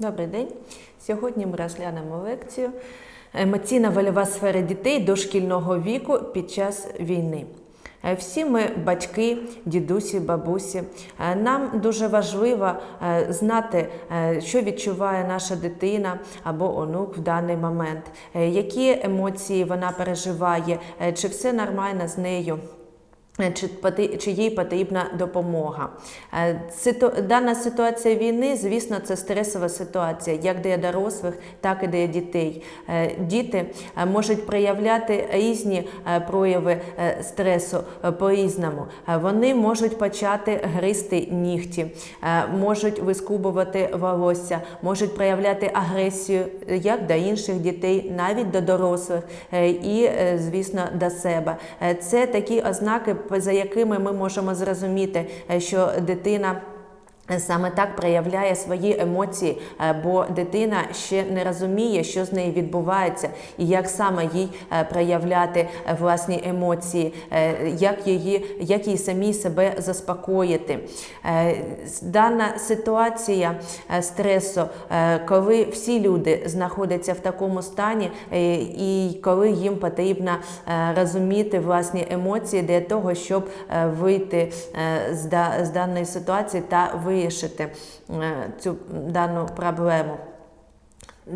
Добрий день. Сьогодні ми розглянемо лекцію Емоційна вольова сфера дітей дошкільного віку під час війни. Е, Всі ми батьки, дідусі, бабусі. Е, Нам дуже важливо е, знати, що відчуває наша дитина або онук в даний момент, які емоції вона переживає, чи все нормально з нею. Е, Чи, їй потрібна допомога? Е, Дана ситуація війни, звісно, це стресова ситуація, як для дорослих, так і для дітей. Е, Діти можуть проявляти різні прояви стресу по-різному. Вони можуть почати гризти нігті, можуть вискубувати волосся, можуть проявляти агресію як до інших дітей, навіть до дорослих і, звісно, до себе. Це такі ознаки, за якими ми можемо зрозуміти, е, що дитина. Саме так проявляє свої емоції, е, бо дитина ще не розуміє, що з нею відбувається, і як саме їй е, проявляти е, власні емоції, як її, як їй самій себе заспокоїти. Дана ситуація стресу, коли всі люди знаходяться в такому стані, і коли їм потрібно розуміти власні емоції для того, щоб вийти з даної ситуації та вирішити е, цю дану проблему.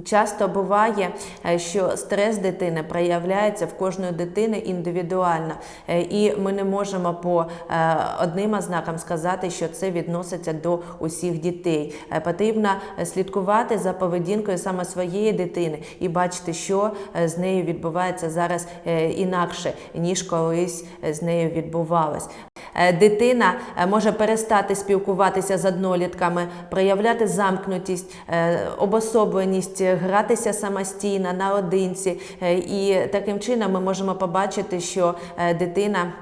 Часто буває, е, що стрес дитини проявляється в кожної дитини індивідуально, Е, і ми не можемо по е, одним ознакам сказати, що це відноситься до усіх дітей. Потрібно слідкувати за поведінкою саме своєї дитини і бачити, що з нею відбувається зараз інакше, ніж колись з нею відбувалось. Дитина може перестати спілкуватися з однолітками, проявляти замкнутість, обособленість, гратися самостійно наодинці. Е, І таким чином ми можемо побачити, що е, дитина.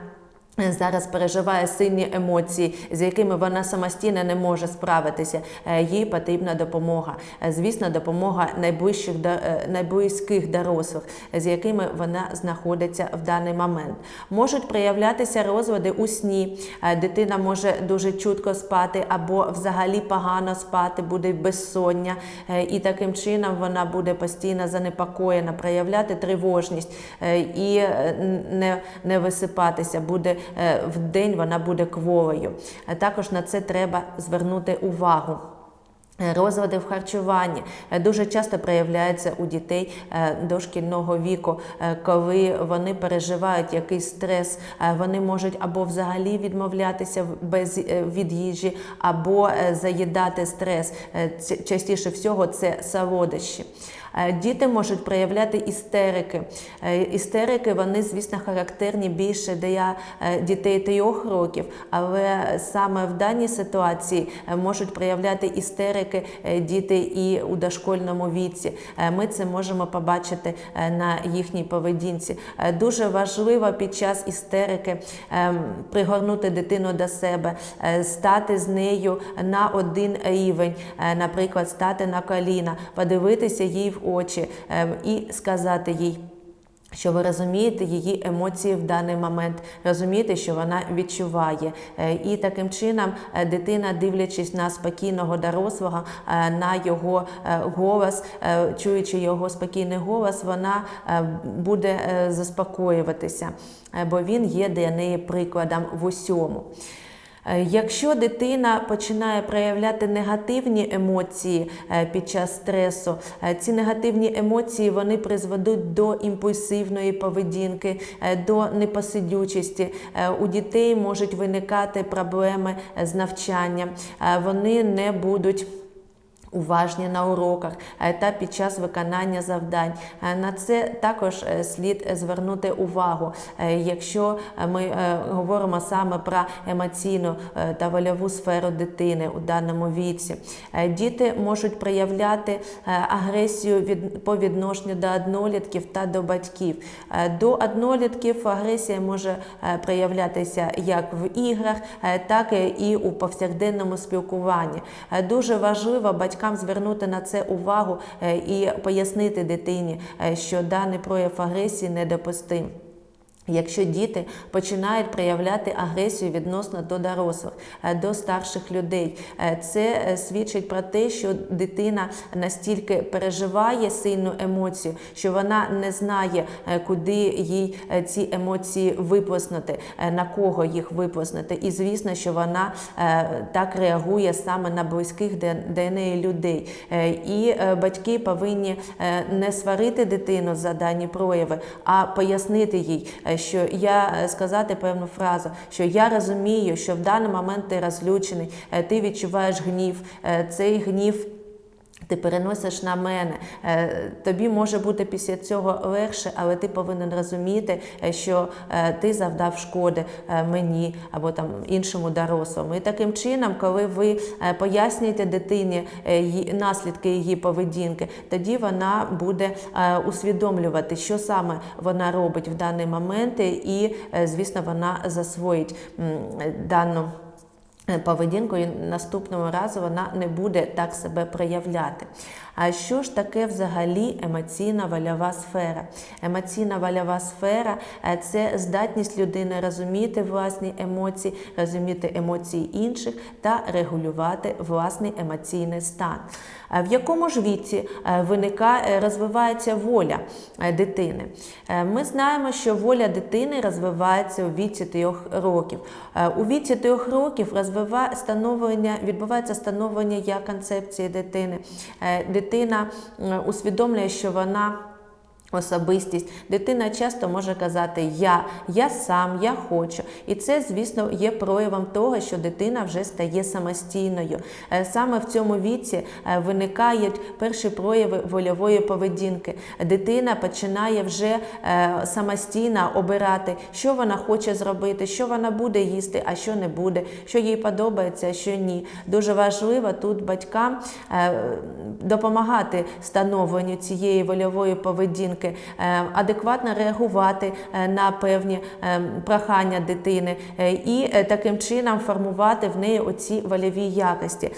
Зараз переживає сильні емоції, з якими вона самостійно не може справитися. Е, Їй потрібна допомога. Е, Звісно, допомога найближчих е, найблизьких дорослих, з якими вона знаходиться в даний момент. Можуть проявлятися розлади у сні. Дитина може дуже чутко спати або взагалі погано спати, буде безсоння, і таким чином вона буде постійно занепокоєна, проявляти тривожність і не, не висипатися. Буде в день вона буде кволою. Е, Також на це треба звернути увагу. Е, Розлади в харчуванні е, дуже часто проявляються у дітей е, дошкільного віку, е, коли вони переживають якийсь стрес, е, вони можуть або взагалі відмовлятися без е, від їжі, або е, заїдати стрес. Е, Частіше всього це солодощі. Е, Діти можуть проявляти істерики. Е, Істерики, вони, звісно, характерні більше для е, дітей трьох років, але саме в даній ситуації можуть проявляти істерики діти і у дошкольному віці. Ми це можемо побачити на їхній поведінці. Дуже важливо під час істерики ем, пригорнути дитину до себе, стати з нею на один рівень, наприклад, стати на коліна, подивитися їй в очі ем, і сказати їй. Що ви розумієте її емоції в даний момент, розумієте, що вона відчуває. Е, І таким чином е, дитина, дивлячись на спокійного дорослого, е, на його голос, чуючи його спокійний голос, вона буде заспокоюватися, бо він є для неї прикладом в усьому. Е, Якщо дитина починає проявляти негативні емоції е, під час стресу, е, ці негативні емоції вони призведуть до імпульсивної поведінки, до непосидючості. У дітей можуть виникати проблеми з навчанням, вони не будуть уважні на уроках е, та під час виконання завдань. Е, На це також е, слід звернути увагу. Е, Якщо ми е, говоримо саме про емоційну е, та вольову сферу дитини у даному віці, Е, діти можуть проявляти е, агресію від, по відношенню до однолітків та до батьків. Е, До однолітків агресія може е, проявлятися як в іграх, е, так і у повсякденному спілкуванні. Е, Дуже важливо батькам звернути на це увагу е, і пояснити дитині, е, що даний прояв агресії недопустим. Якщо діти починають проявляти агресію відносно до дорослих, е, до старших людей, е, це е, свідчить про те, що дитина настільки переживає сильну емоцію, що вона не знає, куди їй ці емоції виплеснути, на кого їх виплеснути. І звісно, що вона так реагує саме на близьких для неї людей. І батьки повинні не сварити дитину за дані прояви, а пояснити їй, що я е, сказати певну фразу, що я розумію, що в даний момент ти розлючений, е, ти відчуваєш гнів, е, цей гнів. Ти переносиш на мене. Е, Тобі може бути після цього легше, але ти повинен розуміти, е, що е, ти завдав шкоди мені або там іншому дорослому. І таким чином, коли ви пояснюєте дитині наслідки її поведінки, тоді вона буде усвідомлювати, що саме вона робить в даний момент, і, звісно, вона засвоїть дану. Е, поведінку і наступного разу вона не буде так себе проявляти. А що ж таке взагалі емоційна вольова сфера? Емоційна вольова сфера е, це здатність людини розуміти власні емоції, розуміти емоції інших та регулювати власний емоційний стан. В якому ж віці е, виникає, розвивається воля е, дитини? Е, Ми знаємо, що воля дитини розвивається у віці трьох років. Е, У віці трьох років розвиває становлення, відбувається становлення я концепції дитини. Е, Дитина усвідомлює, що вона Особистість. Дитина часто може казати Я, я сам, я хочу. І це, звісно, є проявом того, що дитина вже стає самостійною. Е, Саме в цьому віці е, виникають перші прояви вольової поведінки. Дитина починає вже е, самостійно обирати, що вона хоче зробити, що вона буде їсти, а що не буде, що їй подобається, а що ні. Дуже важливо тут батькам допомагати становленню цієї вольової поведінки, е, адекватно реагувати е, на певні е, прохання дитини і таким чином формувати в неї оці вольові якості.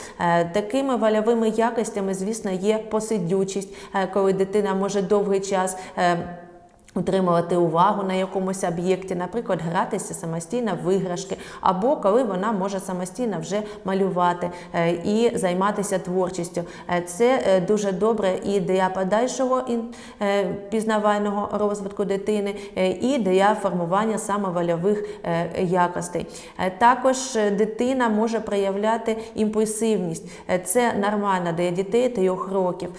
Такими вольовими якостями, звісно, є посидючість, коли дитина може довгий час. Утримувати увагу на якомусь об'єкті, наприклад, гратися самостійно в іграшки, або коли вона може самостійно вже малювати е, і займатися творчістю. Е, Це е, дуже добре і для подальшого пізнавального розвитку дитини, і для формування саме вольових е, якостей. Також дитина може проявляти імпульсивність. Це нормально для дітей трьох років.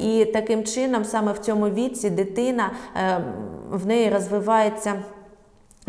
І таким чином, саме в цьому віці, дитина в неї розвивається.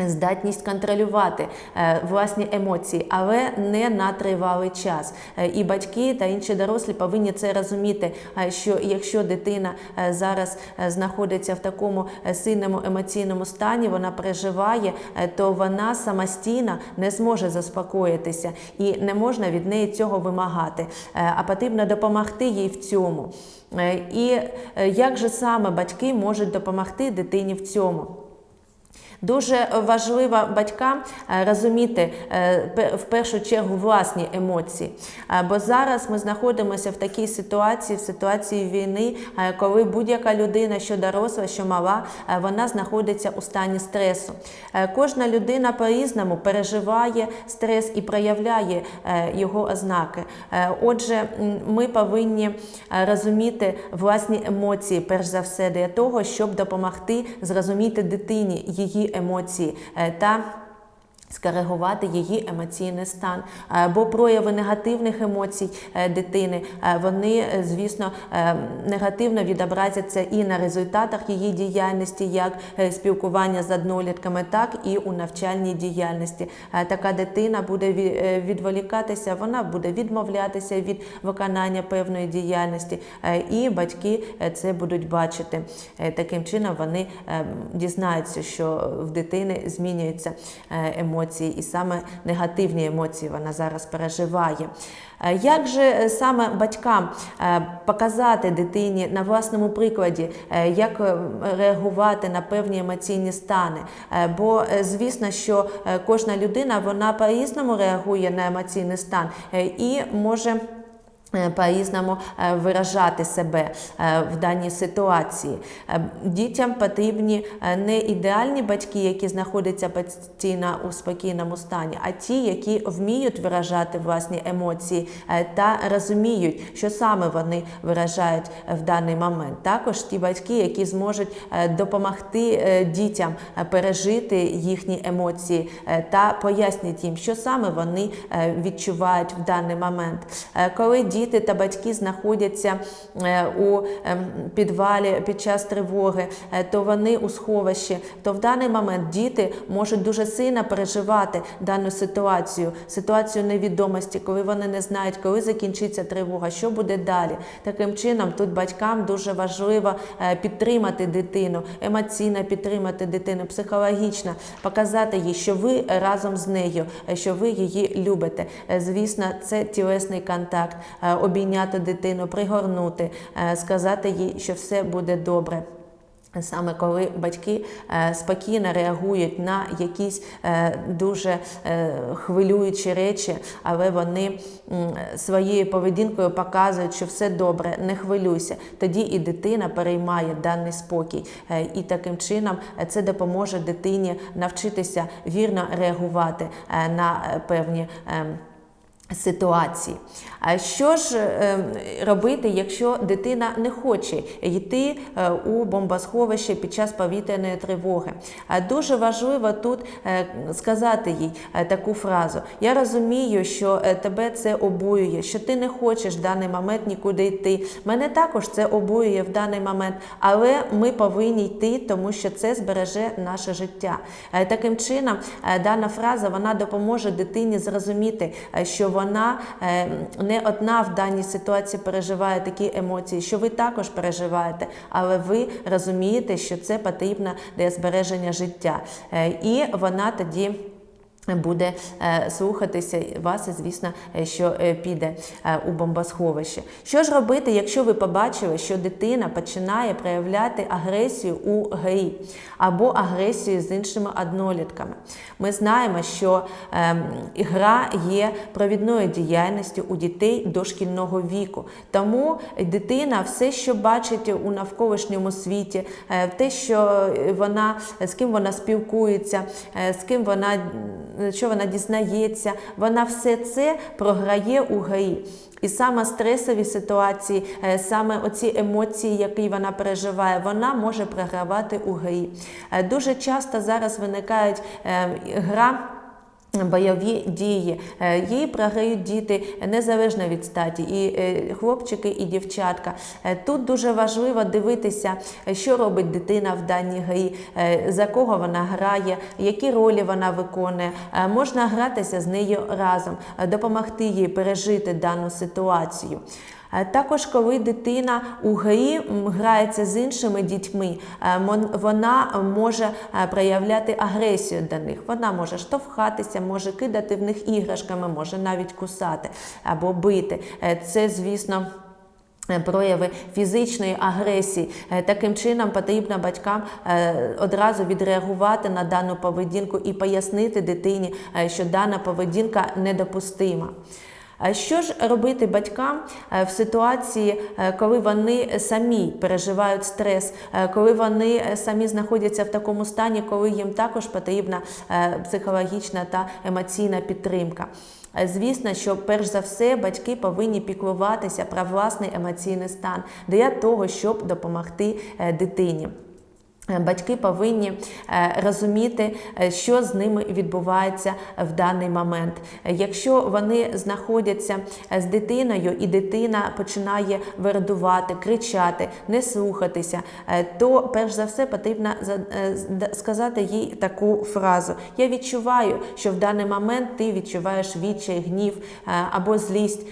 Здатність контролювати е, власні емоції, але не на тривалий час. Е, і батьки та інші дорослі повинні це розуміти. е, що якщо дитина зараз знаходиться в такому сильному емоційному стані, вона переживає, то вона самостійно не зможе заспокоїтися і не можна від неї цього вимагати. А потрібно допомогти їй в цьому. Е, і е, як же саме батьки можуть допомогти дитині в цьому? Дуже важливо батькам е, розуміти е, в першу чергу власні емоції. Е, Бо зараз ми знаходимося в такій ситуації, в ситуації війни, коли будь-яка людина, що доросла, що мала, вона знаходиться у стані стресу. Кожна людина по-різному переживає стрес і проявляє його ознаки. Отже, ми повинні розуміти власні емоції, перш за все, для того, щоб допомогти зрозуміти дитині її емоції е, та скоригувати її емоційний стан. Е, Бо прояви негативних емоцій е, дитини, е, вони, звісно, негативно відобразяться і на результатах її діяльності, як спілкування з однолітками, так і у навчальній діяльності. Така дитина буде відволікатися, вона буде відмовлятися від виконання певної діяльності, і батьки це будуть бачити. Таким чином вони е, дізнаються, що в дитини змінюються е, емоції, і саме негативні емоції вона зараз переживає. Е, Як же е, саме батькам е, показати дитині на власному прикладі, як реагувати на певні емоційні стани? Бо звісно, що кожна людина вона по-різному реагує на емоційний стан і може. Е, По-різному е, виражати себе е, в даній ситуації. Дітям потрібні не ідеальні батьки, які знаходяться постійно у спокійному стані, а ті, які вміють виражати власні емоції та розуміють, що саме вони виражають в даний момент. Також ті батьки, які зможуть допомогти дітям пережити їхні емоції та пояснять їм, що саме вони відчувають в даний момент. Коли діти та батьки знаходяться е, у ем, підвалі під час тривоги, е, то вони у сховищі, то в даний момент діти можуть дуже сильно переживати дану ситуацію, ситуацію невідомості, коли вони не знають, коли закінчиться тривога, що буде далі. Таким чином, тут батькам дуже важливо е, підтримати дитину, емоційно підтримати дитину, психологічно, показати їй, що ви разом з нею, що ви її любите. Звісно, це тілесний контакт, обійняти дитину, пригорнути, е, сказати їй, що все буде добре. Саме коли батьки е, спокійно реагують на якісь е, дуже е, хвилюючі речі, але вони своєю поведінкою показують, що все добре, не хвилюйся. Тоді і дитина переймає даний спокій. Е, І таким чином е, це допоможе дитині навчитися вірно реагувати е, на е, певні. Ситуації. А що ж е, робити, якщо дитина не хоче йти е, у бомбосховище під час повітряної тривоги? Дуже важливо тут е, сказати їй таку фразу: Я розумію, що тебе це обоює, що ти не хочеш в даний момент нікуди йти. Мене також це обоює в даний момент, але ми повинні йти, тому що це збереже наше життя. Таким чином, дана фраза вона допоможе дитині зрозуміти, що вона е, не одна в даній ситуації переживає такі емоції, що ви також переживаєте, але ви розумієте, що це потрібно для збереження життя. Е, І вона тоді. Буде е, слухатися вас, і звісно, е, що е, піде у бомбосховище. Що ж робити, якщо ви побачили, що дитина починає проявляти агресію у грі або агресію з іншими однолітками? Ми знаємо, що е, гра є провідною діяльністю у дітей дошкільного віку. Тому дитина все, що бачить у навколишньому світі, те, що вона з ким вона спілкується, з ким вона що вона дізнається, вона все це програє у ГАІ. І саме стресові ситуації, е, саме оці емоції, які вона переживає, вона може програвати у грі. Е, Дуже часто зараз виникають е, гра. Бойові дії Е, її програють діти незалежно від статі, і е, хлопчики, і дівчатка. Е, Тут дуже важливо дивитися, що робить дитина в даній грі, за кого вона грає, які ролі вона виконує. Можна гратися з нею разом, допомогти їй пережити дану ситуацію. Е, Також, коли дитина у грі грається з іншими дітьми, е, вона може е, проявляти агресію до них. Вона може штовхатися, може кидати в них іграшками, може навіть кусати або бити. Це, звісно. Прояви фізичної агресії таким чином потрібно батькам одразу відреагувати на дану поведінку і пояснити дитині, що дана поведінка недопустима. Що ж робити батькам е, в ситуації, е, коли вони самі переживають стрес, е, коли вони самі знаходяться в такому стані, коли їм також потрібна психологічна та емоційна підтримка? Звісно, що перш за все батьки повинні піклуватися про власний емоційний стан для того, щоб допомогти дитині. Е, Батьки повинні е, розуміти, е, що з ними відбувається в даний момент. Якщо вони знаходяться з дитиною, і дитина починає вердувати, кричати, не слухатися, то перш за все потрібно сказати їй таку фразу: Я відчуваю, що в даний момент ти відчуваєш відчай, гнів або злість,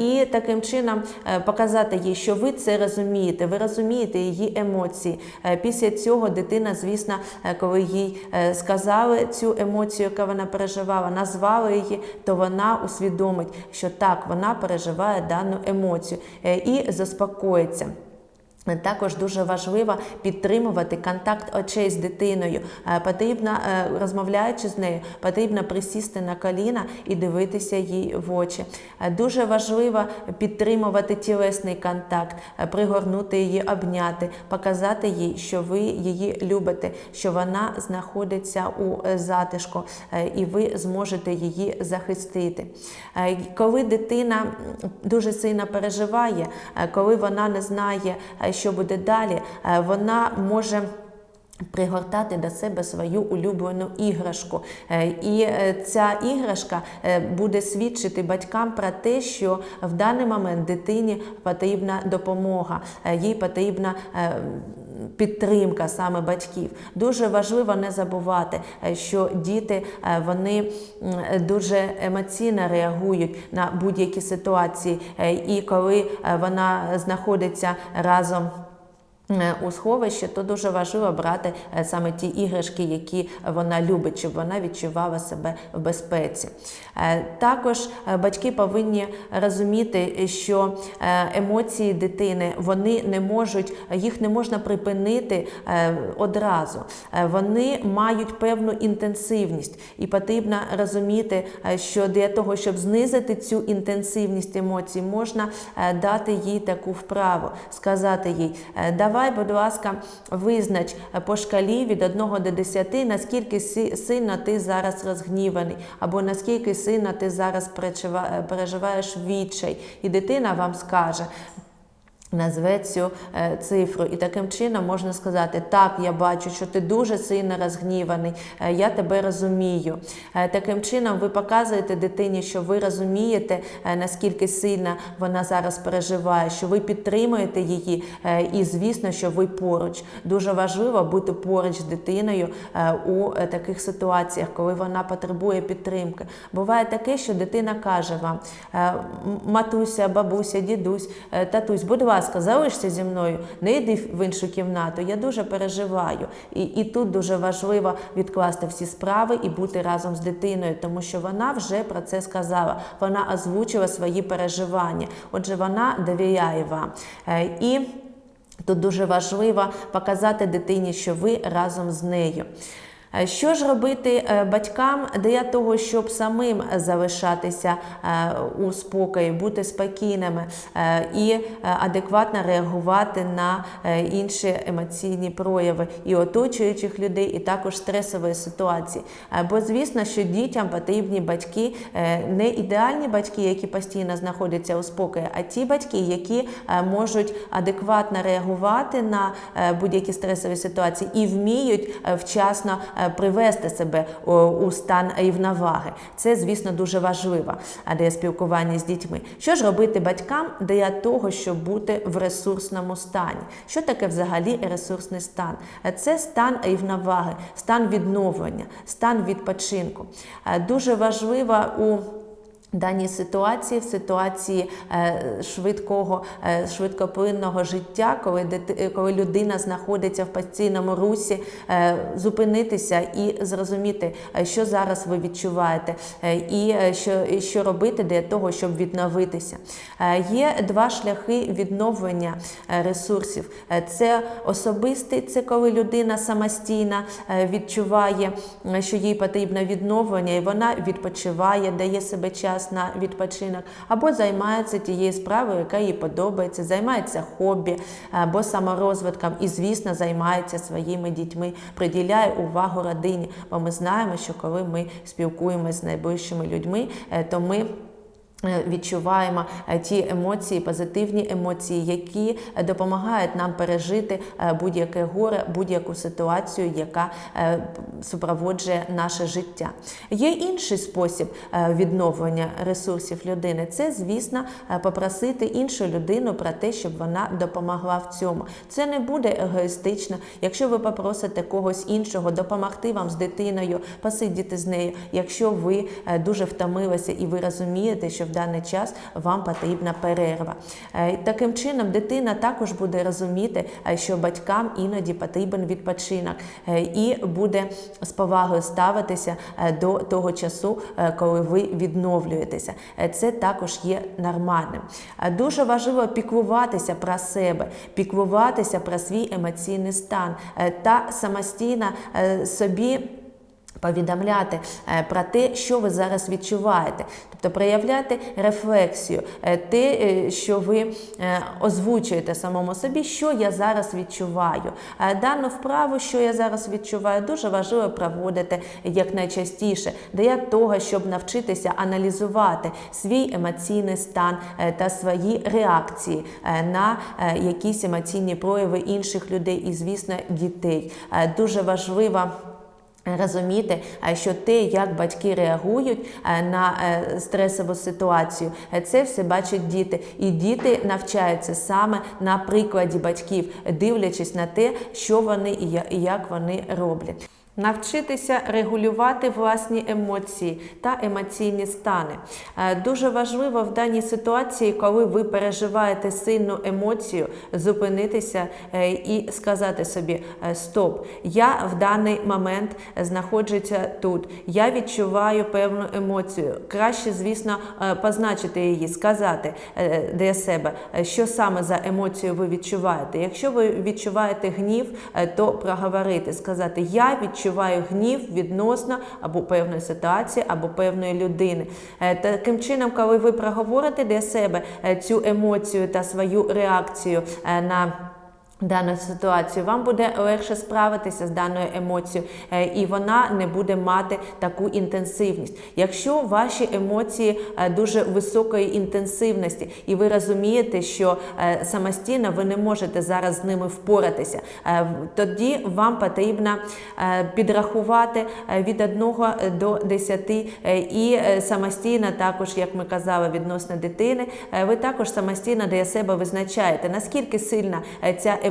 і таким чином показати їй, що ви це розумієте, ви розумієте її емоції. Після цього дитина, звісно, е, коли їй е, сказали цю емоцію, яку вона переживала, назвали її, то вона усвідомить, що так, вона переживає дану емоцію е, і заспокоїться. Також дуже важливо підтримувати контакт очей з дитиною. Е, Потрібно, е, розмовляючи з нею, потрібно присісти на коліна і дивитися їй в очі. Е, Дуже важливо підтримувати тілесний контакт, пригорнути її, обняти, показати їй, що ви її любите, що вона знаходиться у затишку, і ви зможете її захистити. Коли дитина дуже сильно переживає, коли вона не знає, що буде далі, е, вона може. Пригортати до себе свою улюблену іграшку. Е, І е, ця іграшка буде свідчити батькам про те, що в даний момент дитині потрібна допомога, їй потрібна підтримка саме батьків. Дуже важливо не забувати, е, що діти е, вони дуже емоційно реагують на будь-які ситуації, Е, і коли вона знаходиться разом. Е, У сховище, то дуже важливо брати е, саме ті іграшки, які вона любить, щоб вона відчувала себе в безпеці. Е, Також батьки повинні розуміти, що емоції дитини вони не можуть, їх не можна припинити одразу. Вони мають певну інтенсивність, і потрібно розуміти, що для того, щоб знизити цю інтенсивність емоцій, можна дати їй таку вправу, сказати їй, «Е, давай, будь ласка, визнач по шкалі від 1 до 10, наскільки сильно ти зараз розгніваний, або наскільки сильно ти зараз е, переживаєш відчай. І дитина вам скаже. Назве цю е, цифру, і таким чином можна сказати: так, я бачу, що ти дуже сильно розгніваний, е, я тебе розумію. Е, таким чином, ви показуєте дитині, що ви розумієте, наскільки сильно вона зараз переживає, що ви підтримуєте її, і звісно, що ви поруч. Дуже важливо бути поруч з дитиною у таких ситуаціях, коли вона потребує підтримки. Буває таке, що дитина каже вам: матуся, бабуся, дідусь, татусь, будь ласка, залишся зі мною, не йди в іншу кімнату. Я дуже переживаю. І, і тут дуже важливо відкласти всі справи і бути разом з дитиною, тому що вона вже про це сказала. Вона озвучила свої переживання. Отже, вона довіряє вам. Е, І Тут дуже важливо показати дитині, що ви разом з нею. Е, Що ж робити е, батькам для того, щоб самим залишатися е, у спокої, бути спокійними і адекватно реагувати на інші емоційні прояви і оточуючих людей, і також стресової ситуації. Бо звісно, що дітям потрібні батьки, не ідеальні батьки, які постійно знаходяться у спокої, а ті батьки, які можуть адекватно реагувати на будь-які стресові ситуації і вміють вчасно привести себе у стан рівноваги. Це, звісно, дуже важливо для спілкування з дітьми. Що ж робити батькам для того, щоб бути в ресурсному стані? Що таке взагалі ресурсний стан? Е, Це стан рівноваги, стан відновлення, стан відпочинку. Е, Дуже важливо у даній ситуації, в ситуації е, швидкого, е, швидкоплинного життя, коли, коли людина знаходиться в постійному русі, е, зупинитися і зрозуміти, що зараз ви відчуваєте, і що, що робити для того, щоб відновитися. Є два шляхи відновлення ресурсів. Це особистий, це коли людина самостійно е, відчуває, що їй потрібно відновлення, і вона відпочиває, дає себе час на відпочинок, або займається тією справою, яка їй подобається, займається хобі або саморозвитком, і, звісно, займається своїми дітьми, приділяє увагу родині. Бо ми знаємо, що коли ми спілкуємося з найближчими людьми, е, то ми. Е, Відчуваємо е, ті емоції, позитивні емоції, які е, допомагають нам пережити будь-яке горе, будь-яку ситуацію, яка супроводжує наше життя. Є інший спосіб відновлення ресурсів людини. Це, звісно, попросити іншу людину про те, щоб вона допомогла в цьому. Це не буде егоїстично. Якщо ви попросите когось іншого допомогти вам з дитиною, посидіти з нею, якщо ви дуже втомилися і ви розумієте, що в даний час вам потрібна перерва. Е, Таким чином, дитина також буде розуміти, е, що батькам іноді потрібен відпочинок е, і буде з повагою ставитися до того часу, коли ви відновлюєтеся. Це також є нормальним. Дуже важливо піклуватися про себе, піклуватися про свій емоційний стан та самостійно собі. Повідомляти е, про те, що ви зараз відчуваєте, тобто проявляти рефлексію, е, те, е, що ви озвучуєте самому собі, що я зараз відчуваю. Дану вправу, що я зараз відчуваю, дуже важливо проводити якнайчастіше для того, щоб навчитися аналізувати свій емоційний стан та свої реакції на якісь емоційні прояви інших людей і, звісно, дітей. Дуже важливо. Розуміти, е, що те, як батьки реагують е, на е, стресову ситуацію, це все бачать діти, і діти навчаються саме на прикладі батьків, дивлячись на те, що вони і як вони роблять. Навчитися регулювати власні емоції та емоційні стани. Е, Дуже важливо в даній ситуації, коли ви переживаєте сильну емоцію, зупинитися е, і сказати собі: е, Стоп, я в даний момент знаходжуся тут. Я відчуваю певну емоцію. Краще, звісно, позначити її, сказати для себе, що саме за емоцію ви відчуваєте. Якщо ви відчуваєте гнів, то проговорити, сказати Я відчуваю гнів відносно або певної ситуації, або певної людини. Е, Таким чином, коли ви проговорите для себе е, цю емоцію та свою реакцію е, на Дану ситуацію вам буде легше справитися з даною емоцією, е, і вона не буде мати таку інтенсивність. Якщо ваші емоції е, дуже високої інтенсивності, і ви розумієте, що е, самостійно ви не можете зараз з ними впоратися, тоді вам потрібно підрахувати від 1 до 10 е, і самостійно, також, як ми казали, відносно дитини, ви також самостійно для себе визначаєте, наскільки сильна ця емоція,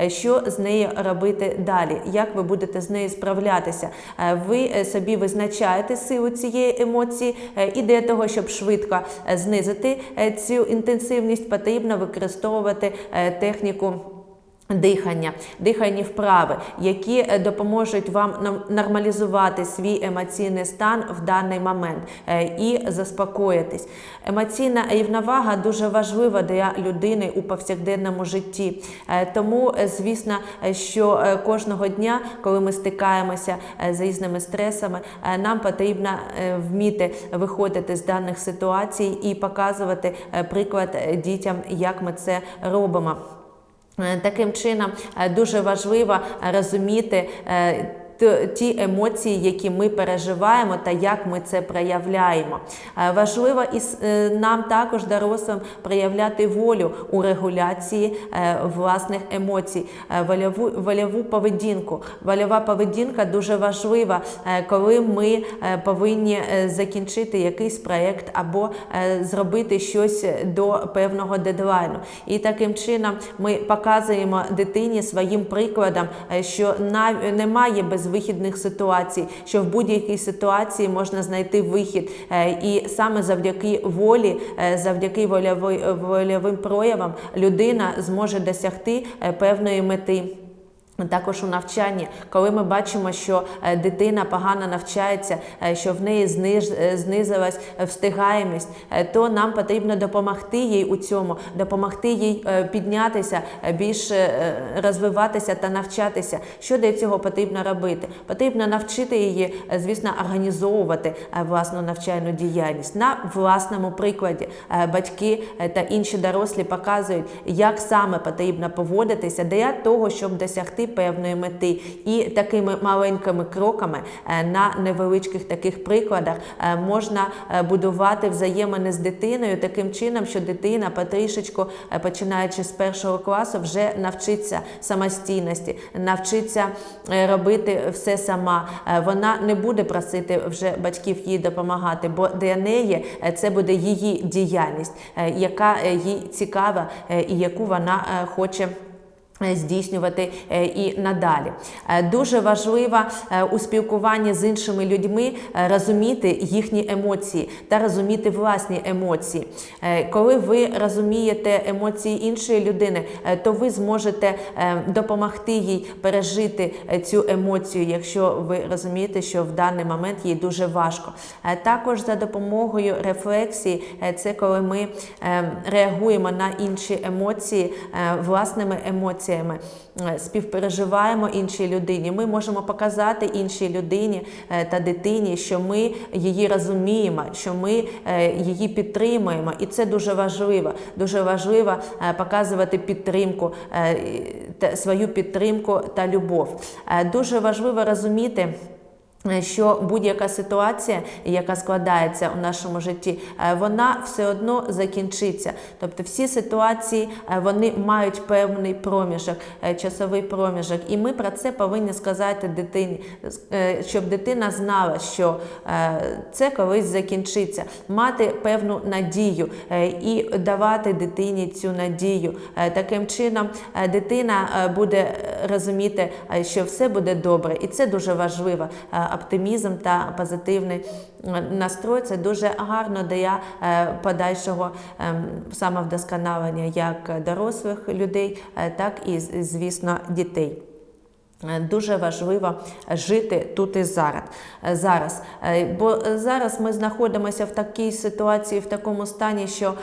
е, що з нею робити далі, як ви будете з нею справлятися. Е, Ви е, собі визначаєте силу цієї емоції, і для того, щоб швидко знизити цю інтенсивність, потрібно використовувати техніку. Дихання, дихальні вправи, які е, допоможуть вам нормалізувати свій емоційний стан в даний момент е, і заспокоїтись. Емоційна рівновага дуже важлива для людини у повсякденному житті. Е, Тому, звісно, що кожного дня, коли ми стикаємося з різними стресами, нам потрібно вміти виходити з даних ситуацій і показувати приклад дітям, як ми це робимо. Е, Таким чином е, дуже важливо е, розуміти. Ті емоції, які ми переживаємо, та як ми це проявляємо. Е, Важливо і е, нам також дорослим проявляти волю у регуляції е, власних емоцій, вольову, вольову поведінку. Вольова поведінка дуже важлива, коли ми повинні закінчити якийсь проєкт або зробити щось до певного дедлайну. І таким чином ми показуємо дитині своїм прикладом, що немає безвихідних ситуацій, що в будь-якій ситуації можна знайти вихід. Е, І саме завдяки волі, е, завдяки вольовим проявам людина зможе досягти е, певної мети. Також у навчанні, коли ми бачимо, що е, дитина погано навчається, е, що в неї е, знизилась встигаємість, то нам потрібно допомогти їй у цьому, допомогти їй піднятися, більше розвиватися та навчатися. Що для цього потрібно робити? Потрібно навчити її, звісно, організовувати власну навчальну діяльність на власному прикладі. Батьки та інші дорослі показують, як саме потрібно поводитися для того, щоб досягти певної мети. І такими маленькими кроками е, на невеличких таких прикладах е, можна е, будувати взаємини з дитиною таким чином, що дитина потрішечку, починаючи з першого класу, вже навчиться самостійності, навчиться робити все сама. Вона не буде просити вже батьків їй допомагати, бо для неї це буде її діяльність, яка їй цікава і яку вона хоче Здійснювати е, і надалі Е, дуже важливо е, у спілкуванні з іншими людьми е, розуміти їхні емоції та розуміти власні емоції. Е, Коли ви розумієте емоції іншої людини, е, то ви зможете е, допомогти їй пережити е, цю емоцію, якщо ви розумієте, що в даний момент їй дуже важко. Е, Також за допомогою рефлексії, е, це коли ми е, реагуємо на інші емоції е, власними емоціями, е, співпереживаємо іншій людині. Ми можемо показати іншій людині е, та дитині, що ми її розуміємо, що ми е, її підтримуємо, і це дуже важливо. Дуже важливо показувати підтримку, свою підтримку та любов. Дуже важливо розуміти. Що будь-яка ситуація, яка складається у нашому житті, е, вона все одно закінчиться. Тобто всі ситуації е, вони мають певний проміжок, е, часовий проміжок, і ми про це повинні сказати дитині, щоб дитина знала, що це колись закінчиться, мати певну надію і давати дитині цю надію. Таким чином дитина буде розуміти, що все буде добре, і це дуже важливо. Е, Оптимізм та позитивний е, настрой це дуже гарно дає е, подальшого ем, самовдосконалення як дорослих людей, е, так і, звісно, дітей. Е, Дуже важливо жити тут і зараз. Е, зараз. Е, Бо зараз ми знаходимося в такій ситуації, в такому стані, що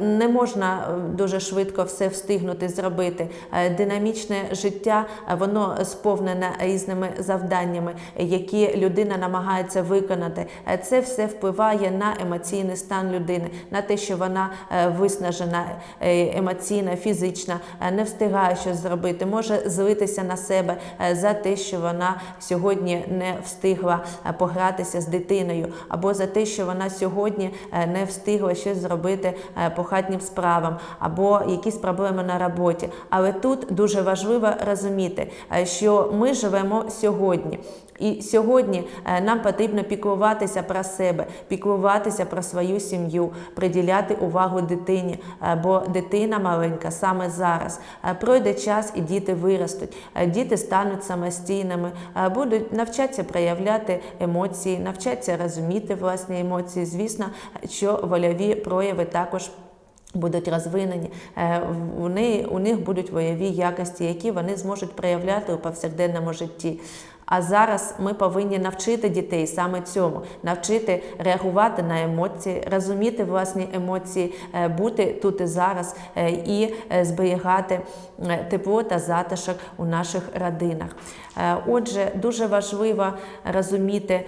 не можна дуже швидко все встигнути зробити. Динамічне життя воно сповнене різними завданнями, які людина намагається виконати. Це все впливає на емоційний стан людини, на те, що вона виснажена е, емоційно, фізично, е, не встигає щось зробити, може злитися на себе за те, що вона сьогодні не встигла е, погратися з дитиною, або за те, що вона сьогодні е, не встигла щось зробити е, по хатнім справам, або якісь проблеми на роботі. Але тут дуже важливо розуміти, е, що ми живемо сьогодні. І сьогодні е, нам потрібно піклуватися про себе, піклуватися про свою сім'ю, приділяти увагу дитині, е, бо дитина маленька саме зараз. Е, Пройде час і діти виростуть, діти стануть самостійними, будуть навчатися проявляти емоції, навчатися розуміти власні емоції. Звісно, що вольові прояви також. Будуть розвинені, Е, в- у них будуть воєві якості, які вони зможуть проявляти у повсякденному житті. А зараз ми повинні навчити дітей саме цьому, навчити реагувати на емоції, розуміти власні емоції, е, бути тут і зараз е, і е, зберігати тепло та затишок у наших родинах. Отже, дуже важливо розуміти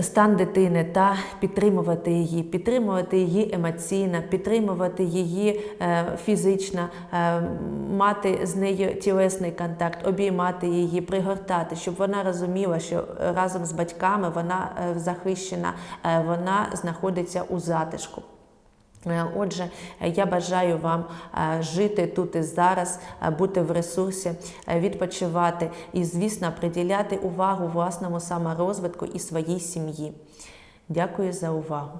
стан дитини та підтримувати її, підтримувати її емоційно, підтримувати її е, фізично, е, мати з нею тілесний контакт, обіймати її, пригортати, щоб вона розуміла, що разом з батьками вона е, захищена, вона знаходиться у затишку. Е, Отже, я бажаю вам е, жити тут і зараз, е, бути в ресурсі, відпочивати і, звісно, приділяти увагу власному саморозвитку і своїй сім'ї. Дякую за увагу.